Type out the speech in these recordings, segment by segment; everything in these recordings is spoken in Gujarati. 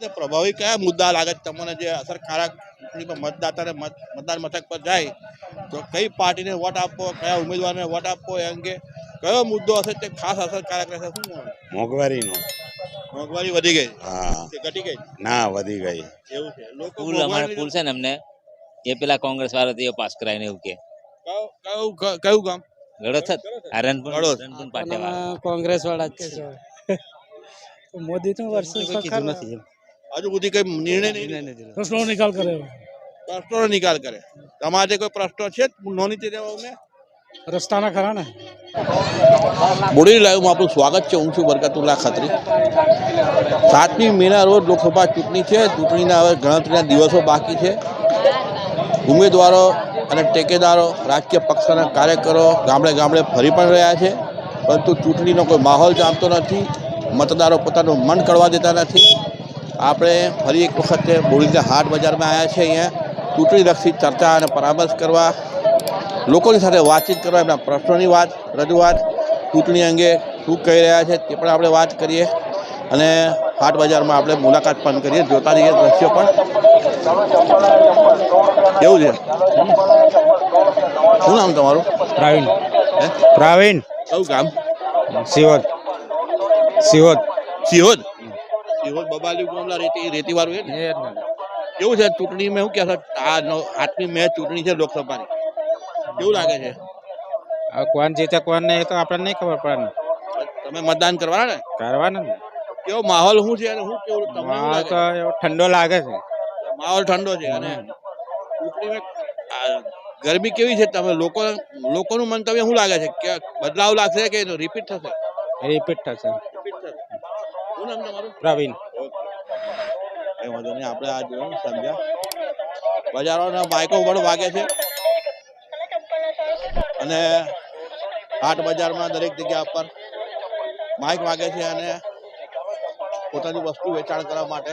તે પ્રભાવી કયા મુદ્દા લાગે છે? તમને જે અસરકારક ચૂંટણીમાં મતદાતાને મતદાન મથક પર જાય તો કઈ પાર્ટીને વોટ આપવો કયા ઉમેદવારને વોટ આપવો એ અંગે કયો મુદ્દો હશે તે ખાસ અસરકારક રહેશે? શું મોંઘવારીનો. મોંઘવારી વધી ગઈ? હા. ઘટી ગઈ? ના વધી ગઈ. એવું છે. લોકો પુલ અમારે પુલ છે ને અમને. એ પેલા કોંગ્રેસ વાળા તે પાસ કરાવીને એવું કે. કયું- કયું ગામ? ગળો થત આ રણપુર ગળોદ. પાટિયા કોંગ્રેસ વાળા જ છે. મોદી તો વર્ષો હજુ સુધી કઈ નિર્ણય નહીં પ્રશ્નો નિકાલ કરે પ્રશ્નોનો નિકાલ કરે. તમારે કોઈ પ્રશ્નો છે? નોની તે દેવા રસ્તાના ખરા ને? બોડી લાઈવમાં આપણું સ્વાગત છે. હું છું બરકતુલ્લા ખત્રી. સાતમી મેના રોજ લોકસભા ચૂંટણી છે. ચૂંટણીના હવે ગણતરીના દિવસો બાકી છે. ઉમેદવારો અને ટેકેદારો રાજકીય પક્ષના કાર્યકરો ગામડે ગામડે ફરી પણ રહ્યા છે. પરંતુ ચૂંટણીનો કોઈ માહોલ જામતો નથી. મતદારો પોતાનું મન કરવા દેતા નથી. આપણે ફરી એક વખત બોડીના હાટ બજારમાં આવ્યા છે અહીંયા. ચૂંટણીલક્ષી ચર્ચા અને પરામર્શ કરવા લોકોની સાથે વાતચીત કરવા એમના પ્રશ્નોની વાત રજૂઆત ચૂંટણી અંગે શું કહી રહ્યા છે તે પણ આપણે વાત કરીએ. અને હાટ બજારમાં આપણે મુલાકાત પણ કરીએ જોતા રહીએ દ્રશ્યો પણ. કેવું છે? શું નામ તમારું? પ્રવીણ હે? પ્રવીણ કયું ગામ? સિહોદ સિહોદ સિહોદ સિહોદ બબાલી ગામલા રેતી રેતી વાળું ને? કેવું છે ચૂંટણીમાં શું કહેશો આ નવ આઠમી મે ચૂંટણી છે લોકસભાની. કેવું લાગે છે? કોણ જીતે કોણ નહીં તો આપણને નહીં ખબર પડે તમે મતદાન કરવાના ને? કરવાના ને. કેવો માહોલ શું છે અને શું કેવું તમને માહોલ તો એવો ઠંડો લાગે છે. માહોલ ઠંડો છે અને ગરમી કેવી છે? તમે લોકો લોકોનું મંતવ્ય શું લાગે છે? કે બદલાવ લાગશે કે રિપીટ થશે? રિપીટ થશે. શું નામ તમારું પ્રવીણ. કઈ વાંધો નહીં આપણે આ જોયું સમજ્યા બજારોના બાઇકો પણ વાગે છે. અને હાટ બજારમાં દરેક જગ્યા પર માઇક વાગે છે અને પોતાની વસ્તુ વેચાણ કરવા માટે.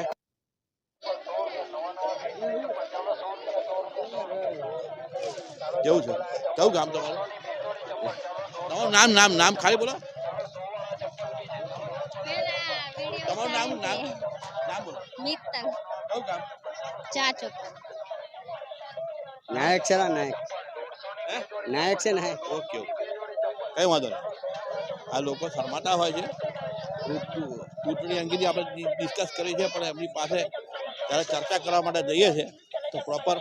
કેવું છે? કયું ગામ તમારું? તમારું નામ નામ નામ ખાલી બોલો તમારું નામ નામ નામ બોલો મિત્તલ કયું ગામ ચાચો નાયક છે ને નાયક? નાયક છે નાયક? Okay okay. કઈ વાંધો નહીં. આ લોકો શરમાતા હોય છે. ચૂંટણી અંગેની આપણે ડિસ્કસ કરી છે પણ એમની પાસે જ્યારે ચર્ચા કરવા માટે જઈએ છીએ તો પ્રોપર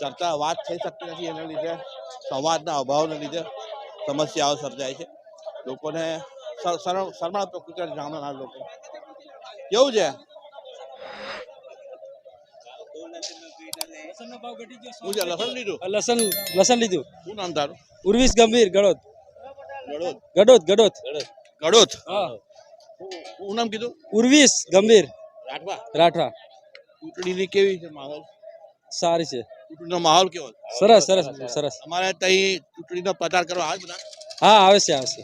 ચર્ચા વાત થઈ શકતી નથી એના લીધે. સંવાદના અભાવને લીધે સમસ્યાઓ સર્જાય છે. લોકોને શર- શરમાળ પ્રકૃતિ ગામના લોકો. કેવું છે? લસણ લીધું? લસણ લસણ લીધું. શું નામ તારું? ઉર્વિશ ગંભીર ગડોદ. ગડોદ. ગડોદ ગડોદ. હા. શું નામ કીધું? ઉર્વિશ ગંભીર. રાઠવા. રાઠવા. ચૂંટણીની કેવી છે માહોલ? સારી છે. ચૂંટણીનો માહોલ કેવો? સરસ સરસ સરસ. અમારે ત્યાં ચૂંટણીનો પ્રચાર કરવા આવે બધા હા આવે છે આવે છે.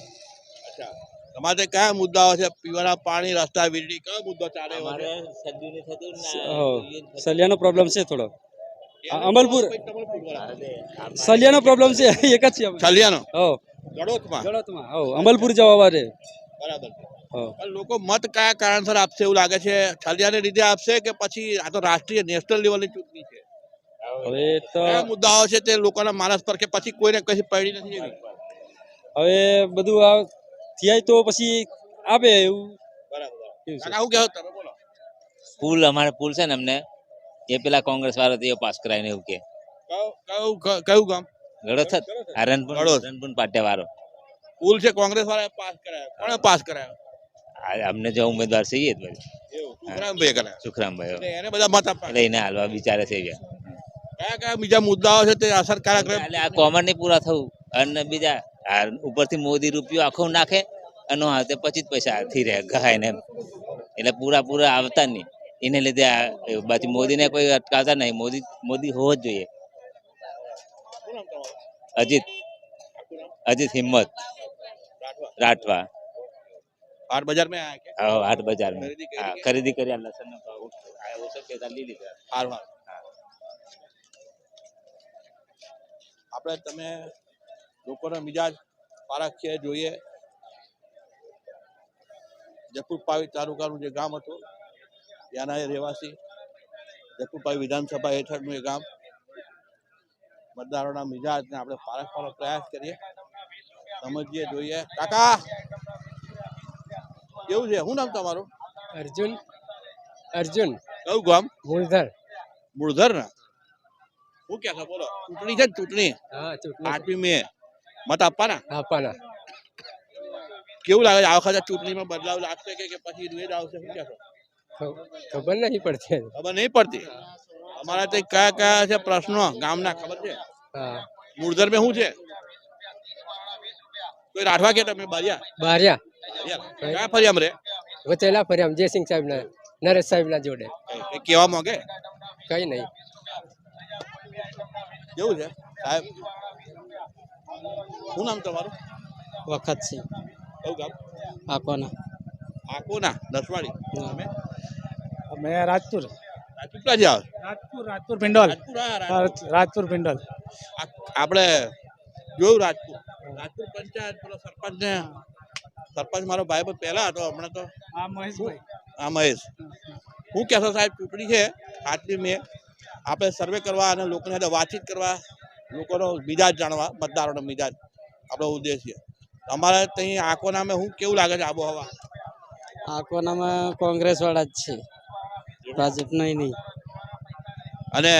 તમારે કયા મુદ્દાઓ છે? પીવાના પાણી રસ્તા વીજળી કયો મુદ્દો ચાલે સલિયાનો પ્રોબ્લેમ છે થોડો. અમલપુર. સલિયાનો પ્રોબ્લેમ છે. એક જ છે અમે. છલિયાનો હો. અમલપુર જવા છે બરાબર. લોકો મત કયા કારણસર આપશે એવું લાગે છે? છલિયાને લીધે આપશે કે પછી આ તો રાષ્ટ્રીય નેશનલ લેવલની ચૂંટણી છે? હવે તો મુદ્દાઓ છે તે લોકોના માનસ પર કે પછી કોઈને કશી પડી નથી હવે બધું આ થયા તો પછી આપે એવું. બરાબર. શું કહેવો તમે? બોલો. પુલ અમારે પુલ છે ને અમને. એ પેલા કોંગ્રેસ વાળા તે પાસ કરાવીને એવું કે. કયું ગામ? ગળો હરણપુર આ રણપુર ગળોદ. રણપુર પાટિયા વાળો પુલ છે કોંગ્રેસ વાળા પાસ કરાયો. કોણે પાસ કરાયો? અમને જો ઉમેદવાર છે જ બધું. એવું સુખરામભાઈએ કરાયો. સુખરામભાઈ એને બધા મત આપવા એટલે એને હાલવા બિચારે છે કયા કયા બીજા મુદ્દાઓ છે તે અસરકારક એટલે આ કોમન નહીં પૂરા થવું. અને બીજા ઉપરથી મોદી રૂપિયો આખો નાખે અને હાથે પચીસ પૈસા થી રહે ગહાય ને. એટલે પૂરા પૂરા આવતા નહીં. એને લીધે આ એવું. બાકી મોદીને કોઈ અટકાવતા નહીં મોદી મોદી હોવો જ જોઈએ શું નામ તમારું? અજીત અજીત હિંમત રાઠવા હાટ બજાર में आया क्या હા, હાટ બજાર ખરીદી કરી હા કે? ખરીદી કરી આ લસણ નો ભાવ આ ઓછો કે લીધી લીધા હાર હાર આપણે તમે લોકોના મિજાજ પારખીએ જોઈએ જયપુર પાવી તાલુકાનું જે ગામ હતું ત્યાંના એ રહેવાસી જકુભાઈ વિધાનસભા હેઠળનું એ ગામ. મતદારોના મિજાજને આપણે પારખવાનો પ્રયાસ કરીએ. સમજીએ જોઈએ. કાકા! કેવું છે? શું નામ તમારું? અર્જુન અર્જુન કયું ગામ? મૂળધર. મૂળધર ના શું કે છો બોલો. ચૂંટણી છે ને ચૂંટણી? હા આઠમી મે. મત આપવાના? આપવાના. કેવું લાગે છે? આ વખતે ચૂંટણીમાં બદલાવ લાગશે કે કે પછી રેજ આવશે? શું કહેશો? ખબર નહીં પડતી ખબર નહીં પડતી. અમારા તે કયા કયા છે પ્રશ્નો? ગામના ખબર છે? મૂળધર મેં શું છે? કોઈ રાઠવા કે તમે બારિયા? બારિયા. કયા ફરિયામ રે વચેલા ફર્યા જયસિંહ સાહેબ ના નરેશ સાહેબ ના જોડે. એ કહેવા માંગે કઈ નહીં. કેવું છે? સાહેબ? શું નામ તમારું? વખત છે કયું ગામ? આપવાના આકોના દસવાડી. તમે? અમે રાજપુર રાજપુર રાજપુર પિંડોલ રાજપુર હા, રાજપુર. રાજપુર પિંડોલ આપણે જોયું રાજપુર રાજપુર પંચાયત પેલો સરપંચ ને સરપંચ મારો ભાઈ પણ પહેલા હતો હમણાં તો હા મહેશભાઈ હા મહેશ હું કહેશો સાહેબ ચૂંટણી છે આટલી મેં આપણે સર્વે કરવા અને લોકોની સાથે વાતચીત કરવા લોકોનો મિજાજ જાણવા મતદારોનો મિજાજ આપણો ઉદ્દેશ્ય અમારે ત્યાં આંખોના મેં હું કેવું લાગે છે આબોહવા આકોનામાં કોંગ્રેસવાળા જ છે ભાજપ નહીં નહીં. અને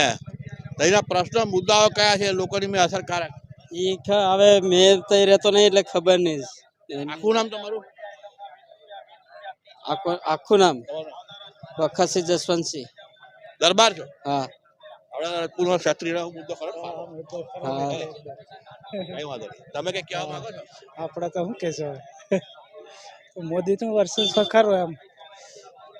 તેના પ્રશ્ન મુદ્દાઓ કયા છે લોકોની મેં અસરકારક? ઈ હવે મેં તઈ રહેતો નહીં એટલે ખબર નહીં. આખું નામ તમારું? આખું આખું નામ? વખતસિંહ જસવંતસિંહ. દરબાર છો? હા. આપણે પૂર્વ ક્ષત્રિય મુદ્દો ખરો? હા કઈ વાંધો નહીં. તમે કઈ કહેવા માંગો છો? આપણે તો શું કહેશો મોદી નું વર્ષ ખરું એમ.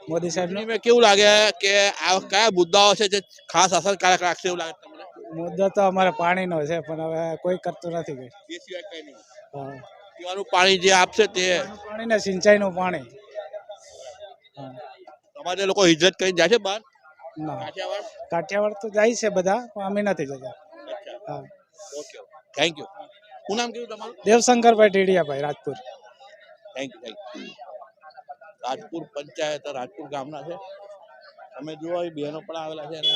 મોદી સાહેબ કેવું લાગે કે આ કયા મુદ્દાઓ છે જે ખાસ અસરકારક રાખશે એવું લાગે તમને? મુદ્દો તો અમારે પાણીનો છે પણ હવે કોઈ કરતું નથી કઈ. એ સિવાય કઈ નહીં. હા. પીવાનું પાણી જે આપશે તે પાણી ને સિંચાઈનું પાણી. તમારે લોકો હિજરત કરીને જાય છે બહાર? કાઠિયાવાડ? કાઠિયાવાડ તો જાય છે બધા પણ અમે નથી જતા. હા. ઓકે થેન્ક યુ શું નામ કીધું તમારું? Devshankarbhai Tediyabhai Rajpur thank you thank you Rajpur panchayat Rajpur ગામના છે. તમે જુઓ બહેનો પણ આવેલા છે અને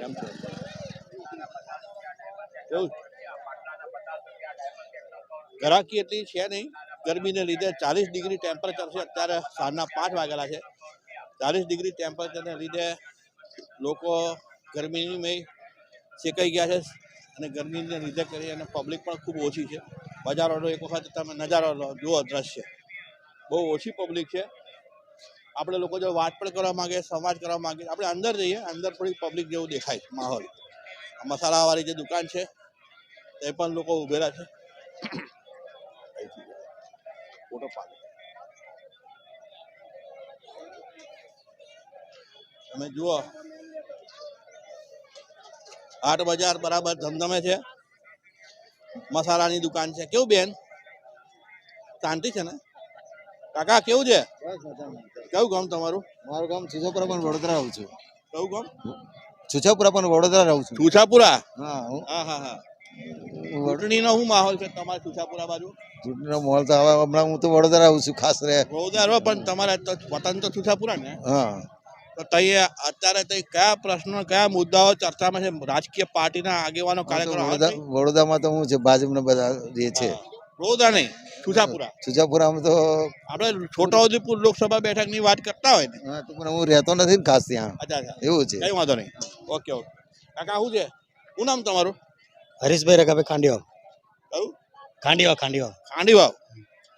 કેમ છે? ઘરાકી એટલી છે નહીં. ગરમીને લીધે ચાલીસ ડિગ્રી ટેમ્પરેચર છે. અત્યારે સાંજના પાંચ વાગેલા છે. ચાલીસ ડિગ્રી ટેમ્પરેચરને લીધે લોકો ગરમીની શેકાઈ ગયા છે અને ગરમીને લીધે કરી અને પબ્લિક પણ ખૂબ ઓછી છે. બજારોનો એક વખત તમે નજારો જુઓ દ્રશ્ય. બહુ ઓછી પબ્લિક છે. આપણે લોકો જો વાત પણ કરવા માંગે સંવાદ કરવા માગે આપણે અંદર જઈએ, અંદર થોડી પબ્લિક જેવું દેખાય માહોલ. મસાલાવાળી જે દુકાન છે એ પણ લોકો ઉભેલા છે. તમે જુઓ. હાટ બજાર બરાબર ધમધમે છે. મસાલાની દુકાન છે. કેવું બેન? શાંતિ છે ને? કાકા કેવું છે? કયું ગામ તમારું? મારું ગામ સુજાપુરા પણ વડોદરા રહું છું. કયું ગામ? છુછાપુરા પણ વડોદરા રહું છું. છુછાપુરા? હા હા હા હા ચૂંટણીનો શું માહોલ છે તમારે છુછાપુરા બાજુ? ચૂંટણીનો માહોલ તો હવે હમણાં હું તો વડોદરા આવું છું ખાસ રે. વડોદરા પણ તમારે તો વતન તો છુછાપુરા ને? હા. તો તઈએ અત્યારે તઈ કયા પ્રશ્નો કયા મુદ્દાઓ ચર્ચામાં છે? રાજકીય પાર્ટીના આગેવાનો હું તો કાર્યકરો આવે વડોદરા છે? વડોદરામાં તો હું છે ભાજપના બધા જે છે. વડોદરા નહીં. છુછાપુરા સુજાપુરામાં તો આપણે છોટાઉદેપુર લોકસભા બેઠકની વાત કરતા હોય ને. હા, તો પણ હું રહેતો નથી ખાસ ત્યાં. અચ્છા અચ્છા. એવું છે. કઈ વાંધો નહીં. Okay okay. કાકા શું છે? શું નામ તમારું? હરીશભાઈ રઘાભાઈ ખાંડીવાવ. કયું? ખાંડીવાવ ખાંડીવાવ. ખાંડીવાવ.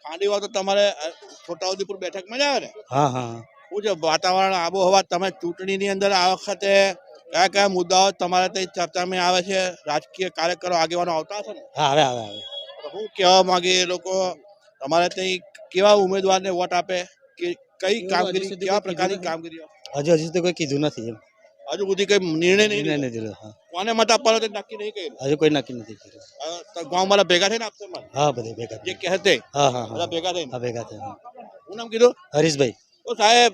ખાંડીવાવ તો તમારે છોટાઉદેપુર બેઠકમાં જ આવે ને? હા હા. શું છે વાતાવરણ આબોહવા તમે ચૂંટણીની અંદર આ વખતે કયા કયા મુદ્દાઓ તમારે ત્યાં ચર્ચામાં આવે છે? રાજકીય કાર્યકરો આગેવાનો આવતા હશે ને? હા આવે આવે આવે. હું કહેવા માંગે એ લોકો તમારે ત્યાં કેવા ઉમેદવારને વોટ આપે કે કઈ કામગીરી કેવા પ્રકારની કામગીરી હજુ હજુ તો કોઈ કીધું નથી એમ. હજુ સુધી કઈ નિર્ણય નહીં નિર્ણય નથી લીધો કોને મત આપવાનો તે નક્કી નહીં કર્યું? હજુ કોઈ નક્કી નથી કર્યું. ગામ વાળા ભેગા થઈને આપશે હા બધા ભેગા જે. કહેતે હા હા બધા ભેગા થઈને? હા ભેગા થઈને હું. નામ કીધું? હરીશભાઈ. તો સાહેબ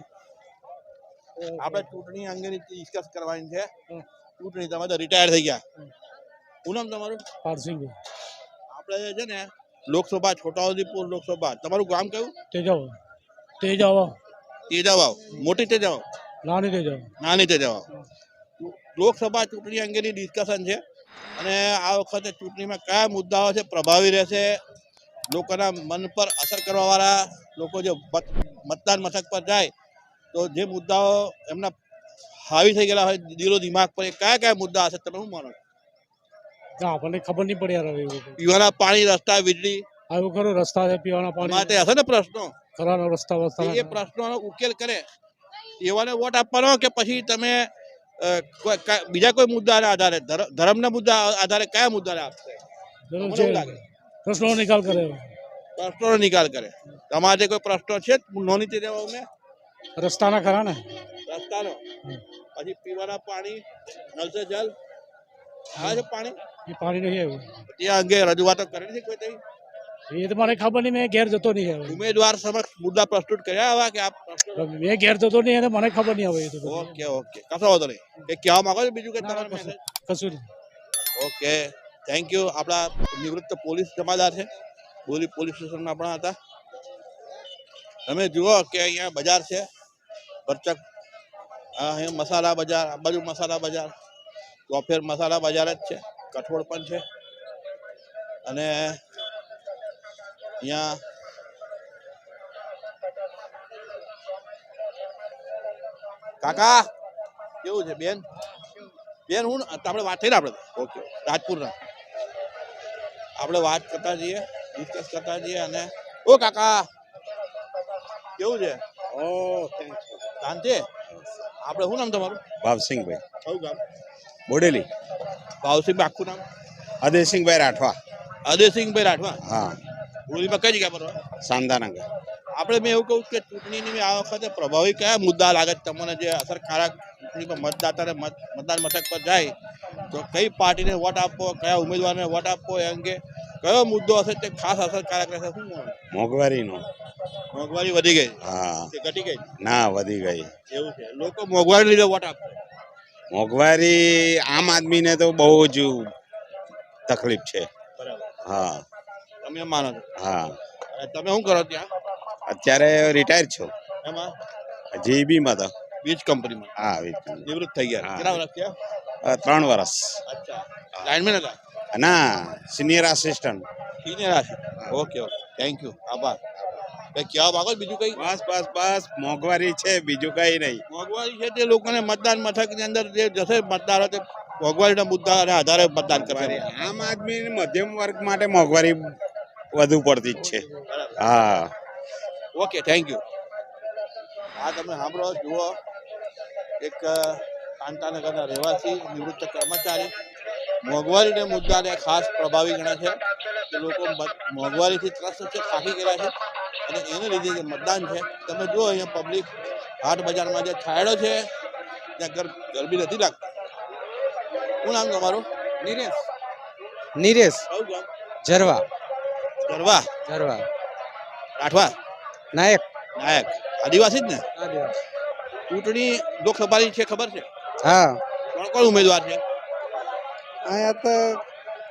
આપણે ચૂંટણી અંગેની ડિસ્કસ કરવાની છે. ચૂંટણી તમે તો રિટાયર થઈ ગયા. હું. નામ તમારું? પારસિંહભાઈ આપણે છે ને લોકસભા છોટાઉદેપુર લોકસભા. તમારું ગામ કયું? તેજાવ. તેજાવ. તેજાવ. મોટી તેજાવ? નાની તેજાવ. જાવ નાની તેજાવ. લોકસભા ચૂંટણી અંગેની ડિસ્કશન છે. અને આ વખતે ચૂંટણીમાં કયા મુદ્દાઓ છે પ્રભાવી રહેશે? લોકોના મન પર અસર કરવાવાળા લોકો જે મત- મતદાન મથક પર જાય તો જે મુદ્દાઓ એમના હાવી થઈ ગયેલા હોય દિલો દિમાગ પર એ કયા કયા મુદ્દા હશે તમે શું માનો આપણને ખબર નહીં પડી યાર હવે એવું પીવાના પાણી રસ્તા વીજળી આવું ખરું રસ્તા છે પીવાના માટે પાણી હશે ને પ્રશ્નો? ખરાનો રસ્તા એ વસ્તા પ્રશ્નોનો ઉકેલ કરે. એવાને વોટ આપવાનો કે પછી તમે બીજા કોઈ મુદ્દાના આધારે ધર- ધર્મના મુદ્દા આધારે કયા મુદ્દાને આપશે? પ્રશ્નો નિકાલ કરે. પ્રશ્નોનો નિકાલ કરે. તમારે જે કોઈ પ્રશ્નો છે નોની તે દેવાને રસ્તાના ખરા ને રસ્તાનો પછી પીવાના પાણી નલ સે જલ. આવે છે પાણી. એ પાણી નહીં આવ્યું. તે અંગે રજૂઆતો કરી છે કોઈ તઈ? એ તો મને ખબર નહીં મેં ઘેર જતો નહીં ઉમેદવાર સમક્ષ મુદ્દા પ્રસ્તુત કર્યા આવા કે આપ મેં ઘેર જતો નહીં એને મને ખબર નહીં તો ઓકે ઓકે. કશો વાંધો નહીં. એ કહેવા માંગો છો બીજું કે તમારે કશું નહીં. ઓકે. થેન્ક યુ આપણા નિવૃત્ત પોલીસ જમાદાર છે. બોલી પોલીસ સ્ટેશનમાં આપણા હતા. તમે જુઓ કે અહીંયા બજાર છે. પરચક હા અહીંયા મસાલા બજાર આ બાજુ મસાલા બજાર. ચોફેર મસાલા બજાર જ છે. કઠોળ પણ છે. અને અહીંયા કાકા કેવું છે બેન? બેન હું આપણે વાત થઈ ને આપણે? ઓકે રાજપુરના. આપણે વાત કરતા જઈએ ડિસ્કસ કરતા જઈએ અને ઓ કાકા કેવું છે? ઓ શાંતિ? આપણે શું નામ તમારું? ભાવસિંહભાઈ. કયું ગામ? બોડેલી. ભાવસિંહ આખું નામ? અદયસિંહભાઈ રાઠવા. અદયસિંહભાઈ રાઠવા? હા. હોળીમાં કઈ જગ્યા પર? શાંતાનગર આપણે મેં એવું કહું કે ચૂંટણીની આ વખતે પ્રભાવી કયા મુદ્દા લાગે તમને જે અસરકારક ચૂંટણીમાં મતદાતાને મત મતદાન મથક પર જાય તો કઈ પાર્ટીને વોટ આપવો કયા ઉમેદવારને વોટ આપવો એ અંગે કયો મુદ્દો હશે તે ખાસ અસરકારક રહેશે? શું મોંઘવારીનો. મોંઘવારી વધી ગઈ. હા. કે ઘટી ગઈ? ના વધી ગઈ. એવું છે. લોકો મોંઘવારી લીધે વોટ આપશે મોંઘવારી આમ આદમીને તો બહુ જ તકલીફ છે. હા. તમે માનો હા. તમે શું કરો ત્યાં? અત્યારે રિટાયર છો. એમાં? જીબીમાં તો. વીજ કંપનીમાં. હા વીજ નિવૃત્ત થઈ ગયા. કેટલા વર્ષ થયા? ત્રણ વર્ષ. અચ્છા. લાઇનમેન હતા? ના senior assistant senior assistant okay okay. Thank you આભાર. કહેવા માંગો બીજું કઈ? બસ બસ બસ. મોંઘવારી છે બીજું કઈ નહીં. મોંઘવારી છે તે લોકોને મતદાન મથકની અંદર જે જશે મતદારો તે મોંઘવારીના મુદ્દાના આધારે મતદાન કરશે. આમ આદમી મધ્યમ વર્ગ માટે મોંઘવારી વધુ પડતી જ છે. હા. ઓકે થેન્ક યુ આ તમે સાંભળો જુઓ. એક કાંતાનગરના રહેવાસી નિવૃત્ત કર્મચારી. મોંઘવારીના મુદ્દાને ખાસ પ્રભાવી ગણે છે. કે લોકો મોંઘવારીથી ત્રસ્ત છે થાકી ગયા છે. અને એને લીધે જે મતદાન છે તમે જુઓ અહીંયા પબ્લિક હાટ બજારમાં જે છાયડો છે ત્યાં ગરબી નથી લાગતી. શું નામ તમારું? નિરેશ. નિરેશ. ઝરવા. જરવા ગરવા જરવા રાઠવા. નાયક. નાયક. આદિવાસી જ ને? ચૂંટણી લોકસભાની છે ખબર છે? હા. કોણ કોણ ઉમેદવાર છે? અહીંયા તો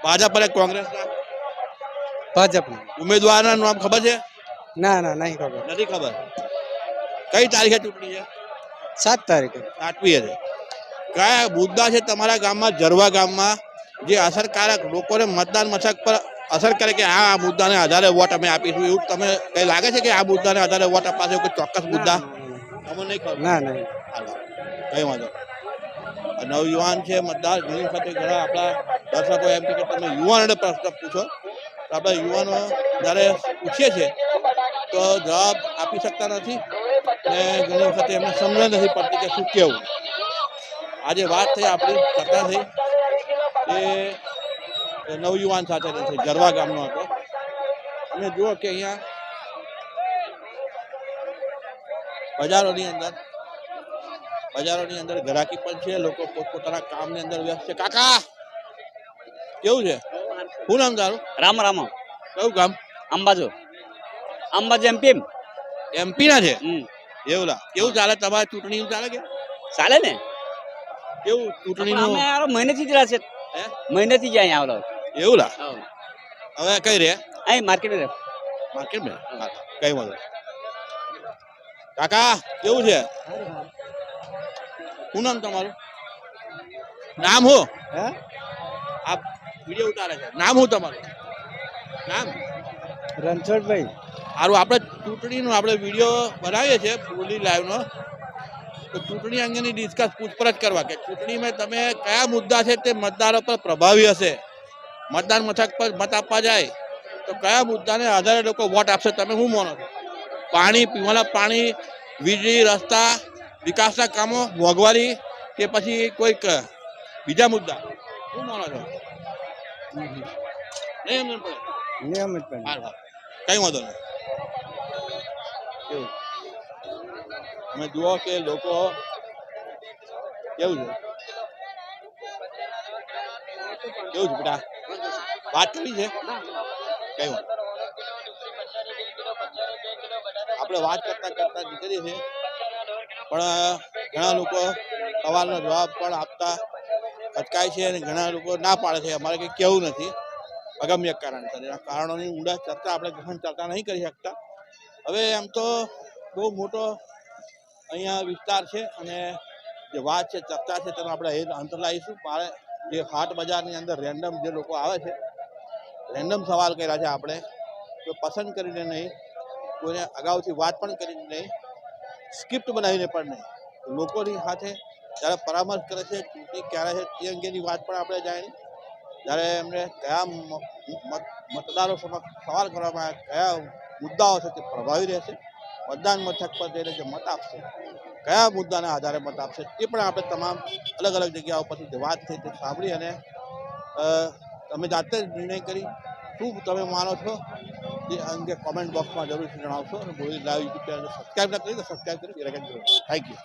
ભાજપ અને કોંગ્રેસના? ભાજપ ઉમેદવારના નામ ખબર છે? ના ના નહીં ખબર. નથી ખબર? કઈ તારીખે ચૂંટણી છે? સાત તારીખે. સાતમી છે કયા મુદ્દા છે તમારા ગામમાં જરવા ગામમાં જે અસરકારક લોકોને મતદાન મથક પર અસર કરે કે આ મુદ્દાને આધારે વોટ અમે આપીશું? એવું તમે કઈ લાગે છે કે આ મુદ્દાને આધારે વોટ અપાશે કોઈ ચોક્કસ મુદ્દા? અમને નહીં ખબર? ના નહીં કઈ વાંધો નવયુવાન છે મતદાર ઘણી સાથે ઘણા આપણા દર્શકો એમ કે તમે યુવાનોને પ્રશ્ન પૂછો. આપણે યુવાનો જ્યારે પૂછીએ છીએ તો જવાબ આપી શકતા નથી ને ઘણી વખતે એમને સમજણ નથી પડતી કે શું કેવું. આજે વાત થઈ આપણી ચર્ચા થઈ. એ નવયુવાન સાથે છે ગરવા ગામનો હતો. તમે જુઓ કે અહીંયા બજારોની અંદર બજારોની અંદર ઘરાકી પણ છે લોકો પોતપોતાના કામની અંદર વ્યસ્ત છે. કાકા કેવું છે? શું નામ તારું? રામ રામ. કયું ગામ? અંબાજો. અંબાજો એમપી એમપી ના છે? હમ. એવું લા. કેવું ચાલે? તમારે ચૂંટણી ચાલે કે? ચાલે ને. કેવું ચૂંટણી મહિને થી મહિનેથી જ રહ્યા છે? મહિનેથી જ અહીંયા આવેલો એવું લા? હવે કઈ રે? અહીં માર્કેટ રે માર્કેટમાં કઈ વાંધો નહીં. કાકા કેવું છે? શું નામ તમારું? નામ હો હે? આપ વીડિયો ઉતારે છે. નામ હું તમારું? નામ? રણછોડભાઈ. સારું આપણે ચૂંટણીનો આપણે વીડિયો બનાવીએ છીએ બોલી લાઈવનો તો ચૂંટણી અંગેની ડિસ્કસ પૂછપરછ કરવા કે ચૂંટણીમાં તમે કયા મુદ્દા છે તે મતદારો પર પ્રભાવી હશે? મતદાન મથક પર મત આપવા જાય તો કયા મુદ્દાને આધારે લોકો વોટ આપશે? તમે શું માનો છો? પાણી પીવાના પાણી વીજળી રસ્તા વિકાસના કામો મોંઘવારી કે પછી કોઈક બીજા મુદ્દા? શું માનો છો? નહીં એમને પડે? હાર. કઈ વાંધો નહીં. તમે જુઓ કે લોકો કેવું છે? કેવું છે બેટા? વાત કરવી છે? કઈ આપણે વાત કરતા કરતા નીકળીએ છીએ. પણ ઘણા લોકો સવાલનો જવાબ પણ આપતા અટકાય છે અને ઘણા લોકો ના પાડે છે. અમારે કંઈ કેવું નથી. અગમ્ય કારણ છે. એના કારણોની ઊંડા ચર્ચા આપણે ગહન ચર્ચા નહીં કરી શકતા. હવે એમ તો બહુ મોટો અહીંયા વિસ્તાર છે અને જે વાત છે, ચર્ચા છે તેનો આપણે એ અંત લાવીશું. મારે જે હાટ બજારની અંદર રેન્ડમ જે લોકો આવે છે, રેન્ડમ સવાલ કર્યા છે આપણે. તો પસંદ કરીને નહીં, કોઈને અગાઉથી વાત પણ કરીને નહીં, સ્ક્રિપ્ટ બનાવીને પણ નહીં. લોકોની સાથે જ્યારે પરામર્શ કરે છે, ચૂંટણી ક્યારે છે, તે અંગેની વાત પણ આપણે જાણી જ્યારે એમને કયા મતદારો સમક્ષ સવાલ કરવામાં આવે કયા મુદ્દાઓ છે તે પ્રભાવી રહેશે? મતદાન મથક પર જઈને જે મત આપશે, કયા મુદ્દાના આધારે મત આપશે, તે પણ આપણે તમામ અલગ અલગ જગ્યાઓ પરથી જે વાત થઈ તે સાંભળી અને તમે જાતે જ નિર્ણય કરી શું તમે માનો છો? તે અંગે કોમેન્ટ બોક્સમાં જરૂરથી જણાવશો અને બોલી લાઈવ યુટ્યુબ ચેનલ સબસ્ક્રાઈબ ના કરી તો સબસ્ક્રાઈબ કરી થેન્ક યુ